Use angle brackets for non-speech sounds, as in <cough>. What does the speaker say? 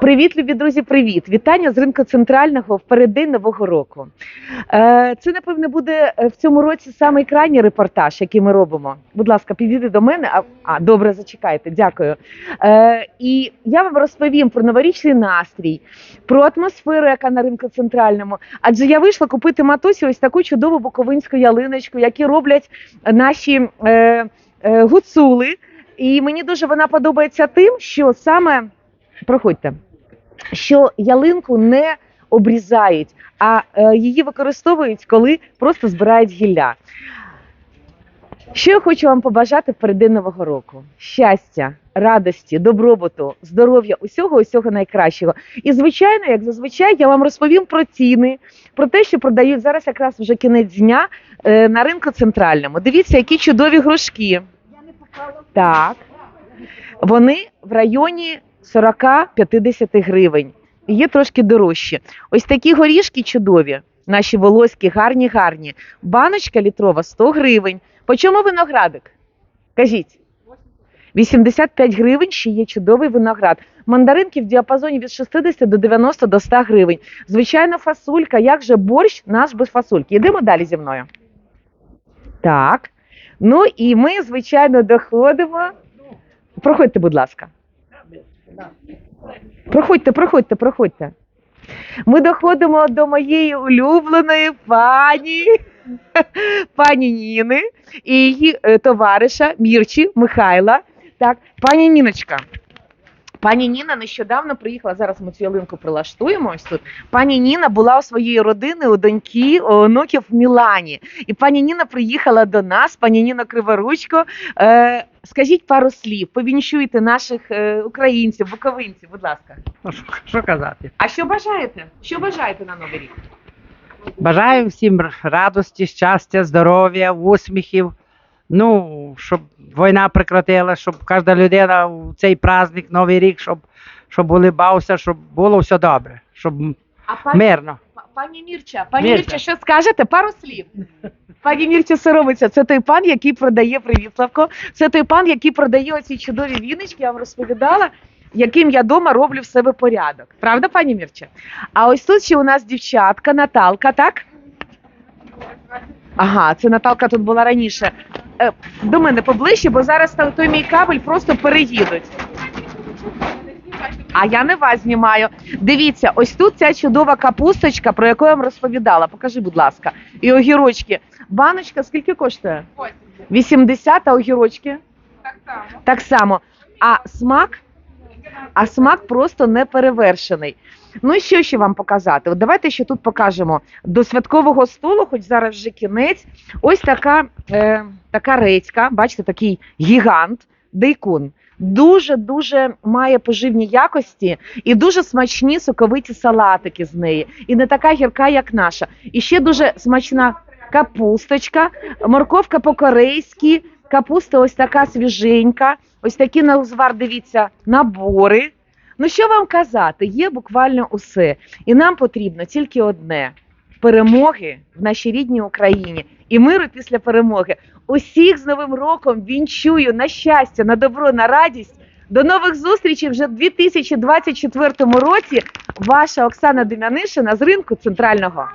Привіт, любі друзі! Привіт! Вітання з ринку центрального в переддень нового року. Е, Це, напевне, буде е, в цьому році самий крайній репортаж, який ми робимо. Будь ласка, підійди до мене. А, а добре, зачекайте, дякую. Е, І я вам розповім про новорічний настрій, про атмосферу, яка на ринку центральному. Адже я вийшла купити матусі ось таку чудову буковинську ялиночку, які роблять наші гуцули. І мені дуже вона подобається тим, що саме проходьте, що ялинку не обрізають, а е, її використовують, коли просто збирають гілля. Що я хочу вам побажати в переддень нового року: щастя, радості, добробуту, здоров'я, усього, усього найкращого. І звичайно, як зазвичай, я вам розповім про ціни, про те, що продають зараз якраз вже кінець дня е, на ринку центральному. Дивіться, які чудові грушки. Так. Вони в районі 40-50 гривень. Є трошки дорожчі. Ось такі горішки чудові, наші волоські, гарні, гарні. Баночка літрова 100 гривень. По чому виноградик? Кажіть. 85 гривень ще є чудовий виноград. Мандаринки в діапазоні від 60 до 90 до 100 гривень. Звичайно, фасулька. Як же борщ наш без фасульки? Йдемо далі зі мною. Так. Ну і ми, звичайно, доходимо. Проходьте, будь ласка. Проходьте, проходьте, проходьте. Ми доходимо до моєї улюбленої пані, <laughs> пані Ніни і її е, товариша Мірчі Михайла. Так, пані Ніночка. Пані Ніна нещодавно приїхала. Зараз ми цю ялинку прилаштуємо. Ось тут. Пані Ніна була у своєї родини у доньки у онуків в Мілані. І пані Ніна приїхала до нас, пані Ніна Криворучко. Е, скажіть пару слів, повінчуйте наших е, українців, буковинців, будь ласка. Ну, що, що казати? А що бажаєте? Що бажаєте на новий рік? Бажаю всім радості, щастя, здоров'я, усміхів. Ну, щоб війна прекратила, щоб кожна людина в цей праздник, Новий рік, щоб, щоб улибався, щоб було все добре, щоб А пані, мирно. Па- пані Мірча, пані Мірча. Мірча, що скажете? Пару слів. <laughs> Пані Мірча соромиться. Це той пан, який продає привіт, Славко. Це той пан, який продає оці чудові віночки, я вам розповідала, яким я дома роблю в себе порядок. Правда, пані Мірча? А ось тут ще у нас дівчатка, Наталка, так? Ага, це Наталка тут була раніше. Е, до мене поближче, бо зараз той мій кабель просто переїдуть. А я не вас знімаю. Дивіться, ось тут ця чудова капусточка, про яку я вам розповідала. Покажи, будь ласка. І огірочки. Баночка скільки коштує? 80, а огірочки? Так само. Так само. А смак? А смак просто не перевершений. Ну і що ще вам показати? От давайте ще тут покажемо до святкового столу, хоч зараз вже кінець. Ось така, е, така редька, бачите, такий гігант, дейкун. Дуже дуже має поживні якості і дуже смачні соковиті салатики з неї. І не така гірка, як наша. І ще дуже смачна капусточка, морковка по-корейськи, капуста ось така свіженька, ось такі на узвар, дивіться, набори. Ну що вам казати, є буквально усе. І нам потрібно тільки одне перемоги в нашій рідній Україні і миру після перемоги. Усіх з Новим роком вінчую на щастя, на добро, на радість. До нових зустрічей вже в 2024 році. Ваша Оксана Дем'янишина з ринку центрального.